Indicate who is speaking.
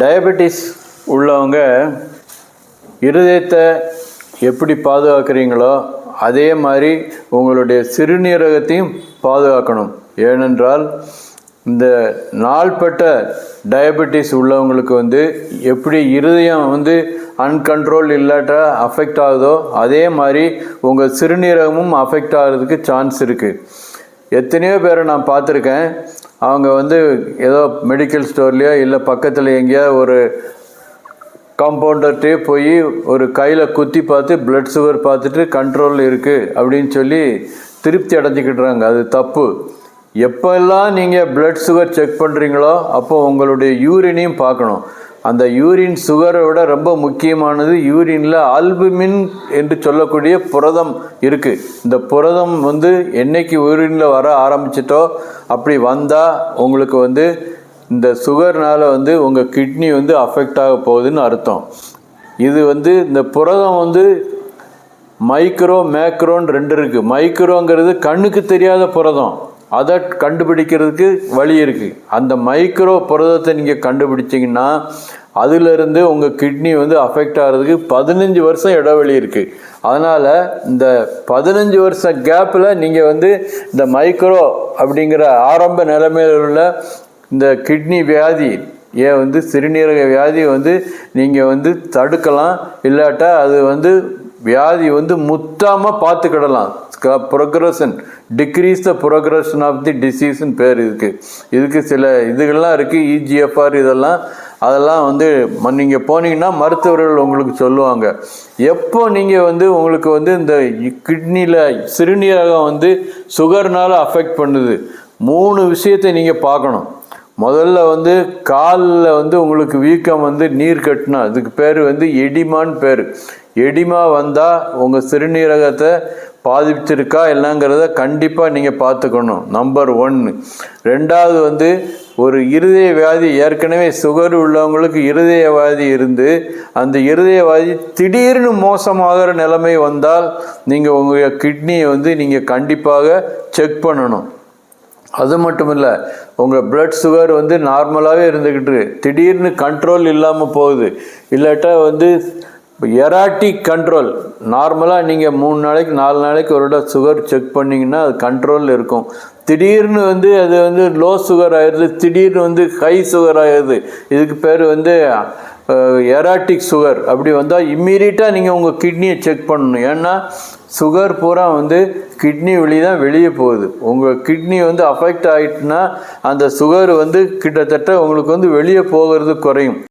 Speaker 1: Diabetes உள்ளவங்க இருதயத்தை எப்படி பாதுகாக்கிறீங்களோ அதே மாதிரி உங்களுடைய சிறுநீரகத்தையும் பாதுகாக்கணும். ஏனென்றால் இந்த நாள்பட்ட டயபெட்டிஸ் உள்ளவங்களுக்கு வந்து எப்படி இருதயம் வந்து அன்கண்ட்ரோல் இல்லாட்டா அஃபெக்ட் ஆகுதோ அதே மாதிரி உங்கள் சிறுநீரகமும் அஃபெக்ட் ஆகிறதுக்கு சான்ஸ் இருக்குது எத்தனையோ பேரை நான் பார்த்துருக்கேன். அவங்க வந்து ஏதோ மெடிக்கல் ஸ்டோர்லேயோ இல்லை பக்கத்தில் எங்கேயாவது ஒரு காம்பவுண்டர்கிட்டே போய் ஒரு கையில் குத்தி பார்த்து பிளட் சுகர் பார்த்துட்டு கண்ட்ரோல் இருக்குது அப்படின்னு சொல்லி திருப்தி அடைஞ்சிக்கிட்டுறாங்க. அது தப்பு. எப்போல்லாம் நீங்கள் பிளட் சுகர் செக் பண்ணுறீங்களோ அப்போ உங்களுடைய யூரினையும் பார்க்கணும். அந்த யூரின் சுகரை விட ரொம்ப முக்கியமானது யூரினில் ஆல்புமின் என்று சொல்லக்கூடிய புரதம் இருக்குது இந்த புரதம் வந்து என்னைக்கு யூரினில் வர ஆரம்பிச்சிட்டோ அப்படி வந்தால் உங்களுக்கு வந்து இந்த சுகர்னால் வந்து உங்கள் கிட்னி வந்து அஃபெக்ட் ஆக போகுதுன்னு அர்த்தம். இது வந்து இந்த புரதம் வந்து மைக்ரோ மேக்ரோன்னு ரெண்டு இருக்குது மைக்ரோங்கிறது கண்ணுக்கு தெரியாத புரதம். அதை கண்டுபிடிக்கிறதுக்கு வழி இருக்குது அந்த மைக்ரோ புரதத்தை நீங்கள் கண்டுபிடிச்சிங்கன்னா அதிலிருந்து உங்கள் கிட்னி வந்து அஃபெக்ட் ஆகிறதுக்கு பதினஞ்சு வருஷம் இடைவெளி இருக்குது அதனால் இந்த பதினஞ்சு வருஷம் கேப்பில் நீங்கள் வந்து இந்த மைக்ரோ அப்படிங்கிற ஆரம்ப நிலைமையில் உள்ள இந்த கிட்னி வியாதி ஏன் வந்து சிறுநீரக வியாதி வந்து நீங்கள் வந்து தடுக்கலாம். இல்லாட்டா அது வந்து வியாதி வந்து முத்தாமல் பார்த்துக்கிடலாம். Progression decrease the progression of the டிசீஸ்னு பேர் இருக்குது இதுக்கு சில இதுகள்லாம் இருக்குது இஜிஎஃப்ஆர் இதெல்லாம் அதெல்லாம் வந்து நீங்கள் போனீங்கன்னா மருத்துவர்கள் உங்களுக்கு சொல்லுவாங்க. எப்போ நீங்கள் வந்து உங்களுக்கு வந்து இந்த கிட்னியில் சிறுநீரகம் வந்து சுகர்னால் அஃபெக்ட் பண்ணுது? மூணு விஷயத்தை நீங்கள் பார்க்கணும். முதல்ல வந்து காலில் வந்து உங்களுக்கு வீக்கம் வந்து நீர் கட்டினா அதுக்கு பேர் வந்து எடிமான்னு பேர். எடிமா வந்தால் உங்கள் சிறுநீரகத்தை பாதிச்சிருக்கா இல்லைங்கிறத கண்டிப்பாக நீங்கள் பார்த்துக்கணும். நம்பர் ஒன்று ரெண்டாவது வந்து ஒரு இருதய வியாதி ஏற்கனவே சுகர் உள்ளவங்களுக்கு இருதய வியாதி இருந்து அந்த இருதய வியாதி திடீர்னு மோசமாகிற நிலைமை வந்தால் நீங்கள் உங்கள் கிட்னியை வந்து நீங்கள் கண்டிப்பாக செக் பண்ணணும். அது மட்டும் இல்லை உங்கள் பிளட் சுகர் வந்து நார்மலாகவே இருந்துக்கிட்டு திடீர்னு கண்ட்ரோல் இல்லாமல் போகுது. இல்லாட்டா வந்து எராட்டிக் கண்ட்ரோல் நார்மலாக நீங்கள் மூணு நாளைக்கு நாலு நாளைக்கு ஒரு இடம் சுகர் செக் பண்ணிங்கன்னா அது கண்ட்ரோலில் இருக்கும். திடீர்னு வந்து அது வந்து லோ சுகர் ஆயிடுது திடீர்னு வந்து ஹை சுகர் ஆயிடுது. இதுக்கு பேர் வந்து எராட்டிக் சுகர் அப்படி வந்தால் இம்மீடியட்டாக நீங்கள் உங்கள் கிட்னியை செக் பண்ணணும். ஏன்னா சுகர் பூரா வந்து கிட்னி வழி தான் வெளியே போகுது. உங்கள் கிட்னி வந்து அஃபெக்ட் ஆகிட்டுனா அந்த சுகர் வந்து கிட்டத்தட்ட உங்களுக்கு வந்து வெளியே போகிறது குறையும்.